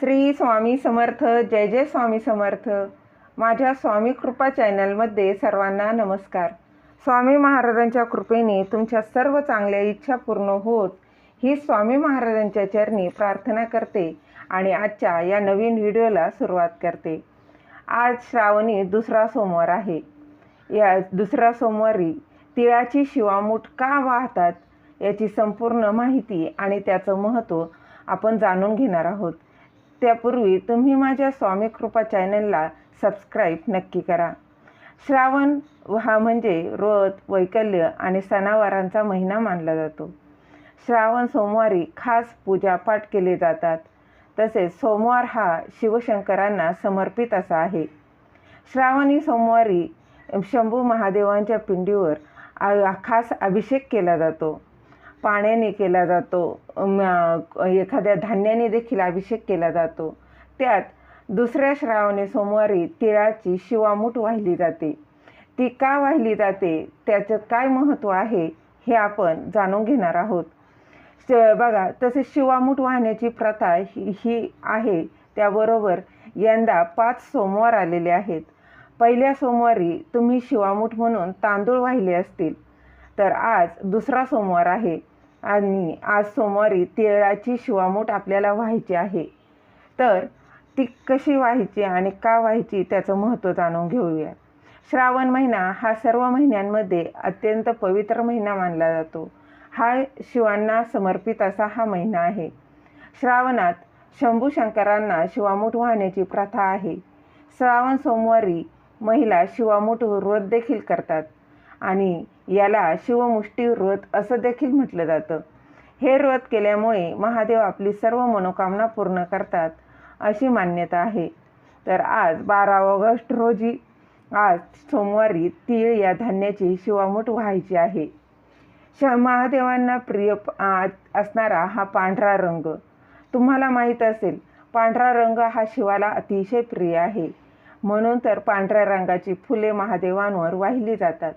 श्री स्वामी समर्थ जय जय स्वामी समर्थ. माझ्या स्वामी कृपा चॅनलमध्ये सर्वांना नमस्कार. स्वामी महाराजांच्या कृपेने तुमच्या सर्व चांगल्या इच्छा पूर्ण होत ही स्वामी महाराजांच्या चरणी प्रार्थना करते आणि आजच्या या नवीन व्हिडिओला सुरुवात करते. आज श्रावणी दुसरा सोमवार आहे. या दुसऱ्या सोमवारी तिळाची शिवामूठ का वाहतात याची संपूर्ण माहिती आणि त्याचं महत्त्व आपण जाणून घेणार आहोत. त्यापूर्वी तुम्ही माझ्या स्वामी कृपा चॅनलला सबस्क्राईब नक्की करा. श्रावण हा म्हणजे व्रत वैकल्य आणि सणावारांचा महिना मानला जातो. श्रावण सोमवारी खास पूजापाठ केले जातात. तसेच सोमवार हा शिवशंकरांना समर्पित असा आहे. श्रावणी सोमवारी शंभू महादेवांच्या पिंडीवर आ- खास अभिषेक केला जातो. पाण्याने केला जातो एखाद्या धान्याने देखील अभिषेक केला जातो. त्यात दुसऱ्या श्रावणी सोमवारी तिळाची शिवामूठ वाहिली जाते. ती का वाहिली जाते? त्याचं काय महत्त्व आहे? हे आपण जाणून घेणार आहोत. बघा तसे शिवामूठ वाहण्याची प्रथा ही ही आहे. त्याबरोबर यंदा पाच सोमवार आलेले आहेत. पहिल्या सोमवारी तुम्ही शिवामूठ म्हणून तांदूळ वाहिले असतील. तर आज दुसरा सोमवार आहे. आणि आज सोमवारी तिळाची शिवामूठ आपल्याला व्हायची आहे. तर ती कशी व्हायची आणि का व्हायची त्याचं महत्त्व जाणून घेऊया. श्रावण महिना हा सर्व महिन्यांमध्ये अत्यंत पवित्र महिना मानला जातो. हा शिवांना समर्पित असा हा महिना आहे. श्रावणात शंभू शंकरांना शिवामूठ वाहण्याची प्रथा आहे. श्रावण सोमवारी महिला शिवामूठ व्रत देखील करतात. आणि याला शिवमुष्टी व्रत असं देखील म्हटलं जातं. हे व्रत केल्यामुळे महादेव आपली सर्व मनोकामना पूर्ण करतात अशी मान्यता आहे. तर आज बारा ऑगस्ट रोजी आज सोमवारी तीळ या धान्याची शिवामूठ व्हायची आहे. श महादेवांना प्रिय असणारा हा पांढरा रंग. तुम्हाला माहीत असेल पांढरा रंग हा शिवाला अतिशय प्रिय आहे. म्हणून तर पांढऱ्या रंगाची फुले महादेवांवर वाहिली जातात.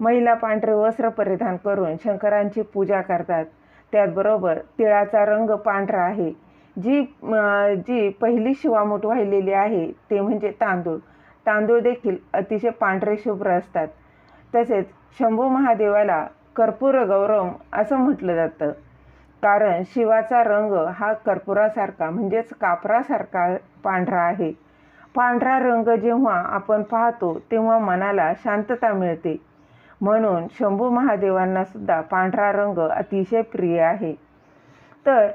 महिला पांढरे वस्त्र परिधान करून शंकरांची पूजा करतात. त्याचबरोबर तिळाचा रंग पांढरा आहे. जी जी पहिली शिवामूठ वाहिलेली आहे ते म्हणजे तांदूळ. तांदूळ देखील अतिशय पांढरे शुभ्र असतात. तसेच शंभू महादेवाला कर्पूर गौरव असं म्हटलं जातं. कारण शिवाचा रंग हा कर्पुरासारखा म्हणजेच कापरासारखा पांढरा आहे. पांढरा रंग जेव्हा आपण पाहतो तेव्हा मनाला शांतता मिळते. म्हणून शंभू महादेवांना सुद्धा पांढरा रंग अतिशय प्रिय आहे. तर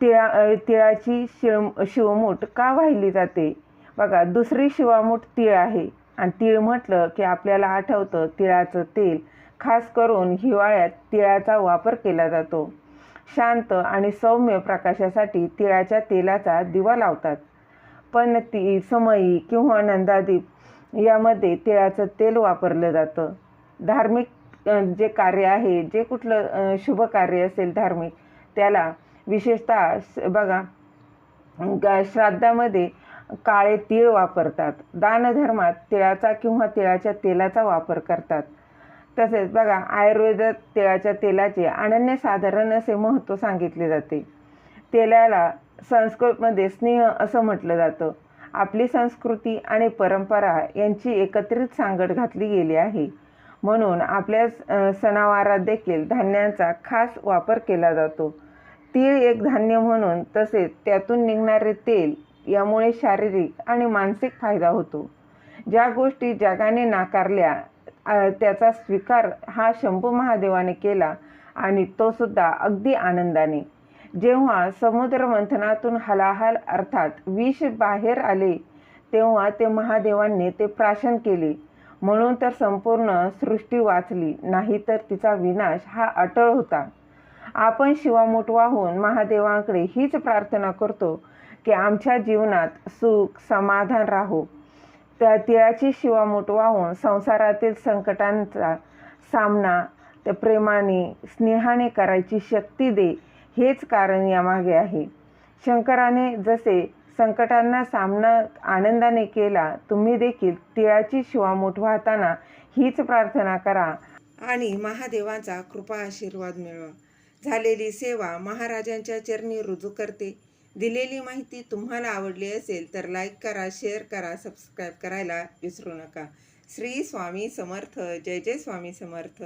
तिळा तिळाची शिव शिवमूठ का वाहिली जाते? बघा दुसरी शिवामूठ तीळ आहे. आणि तीळ म्हटलं की आपल्याला आठवतं तिळाचं तेल. खास करून हिवाळ्यात तिळाचा वापर केला जातो. शांत आणि सौम्य प्रकाशासाठी तिळाच्या तेलाचा दिवा लावतात. पण ती समई किंवा नंदादीप यामध्ये तिळाचं तेल वापरलं जातं. धार्मिक जे कार्य आहे जे कुठलं शुभ कार्य असेल धार्मिक त्याला विशेषतः बघा ग- श्राद्धामध्ये काळे तीळ वापरतात. दानधर्मात तिळाचा किंवा तिळाच्या तेलाचा वापर करतात. तसेच बघा आयुर्वेदात तिळाच्या तेलाचे अनन्यसाधारण असे महत्त्व सांगितले जाते. तेलाला संस्कृतमध्ये स्नेह असं म्हटलं जातं. आपली संस्कृती आणि परंपरा यांची एकत्रित सांगड घातली गेली आहे. म्हणून आपल्या सणावारात देखील धान्यांचा खास वापर केला जातो. तीळ एक धान्य म्हणून तसेच त्यातून निघणारे तेल यामुळे शारीरिक आणि मानसिक फायदा होतो. ज्या गोष्टी जगाने नाकारल्या त्याचा स्वीकार हा शंभू महादेवाने केला आणि तो सुद्धा अगदी आनंदाने. जेव्हा समुद्र मंथनातून हलाहल अर्थात विष बाहेर आले तेव्हा ते महादेवांनी ते प्राशन केले. म्हणून तर संपूर्ण सृष्टी वाचली नाही तर तिचा विनाश हा अटळ होता. आपण शिवामूठ वाहून महादेवांकडे हीच प्रार्थना करतो की आमच्या जीवनात सुख समाधान राहो. त्या तिळाची शिवामूठ वाहून संसारातील संकटांचा सामना त्या प्रेमाने स्नेहाने करायची शक्ती दे हेच कारण यामागे आहे. शंकराने जसे संकटांना सामना आनंदाने केला तुम्ही देखील तिळाची शिवामूठ वाहताना हीच प्रार्थना करा. आणि महादेवांचा कृपा आशीर्वाद मिळवा. झालेली सेवा महाराजांच्या चरणी रुजू करते. दिलेली माहिती तुम्हाला आवडली असेल तर लाईक करा शेअर करा सबस्क्राईब करायला विसरू नका. श्री स्वामी समर्थ. जय जय स्वामी समर्थ.